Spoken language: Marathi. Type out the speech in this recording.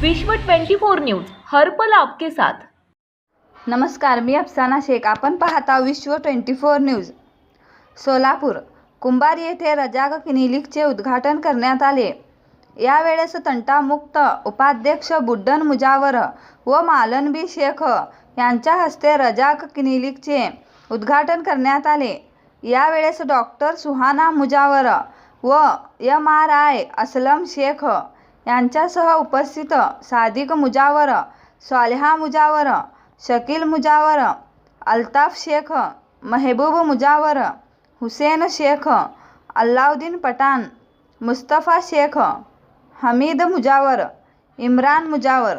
विश्व 24 न्यूज हर्पल आपके साथ. नमस्कार मी अफसाना शेख. आपण पाहता Vishwa twenty four news. Solapur Kumbhar येथे रजाक क्लिनिकचे उद्घाटन करण्यात आले. यावेळेस तंटामुक्त उपाध्यक्ष बुड्डन मुजावर व मालनबी शेख यांच्या हस्ते रजाक क्लिनिकचे उद्घाटन करण्यात आले. यावेळेस डॉक्टर सुहाना मुजावर व M R I Aslam Shaikh यांच्यासह उपस्थित सादिक मुजावर स्वालिहा मुजावर शकील मुजावर अल्ताफ शेख महबूब मुजावर हुसेन शेख अल्लाउद्दीन पठाण मुस्तफा शेख हमीद मुजावर इम्रान मुजावर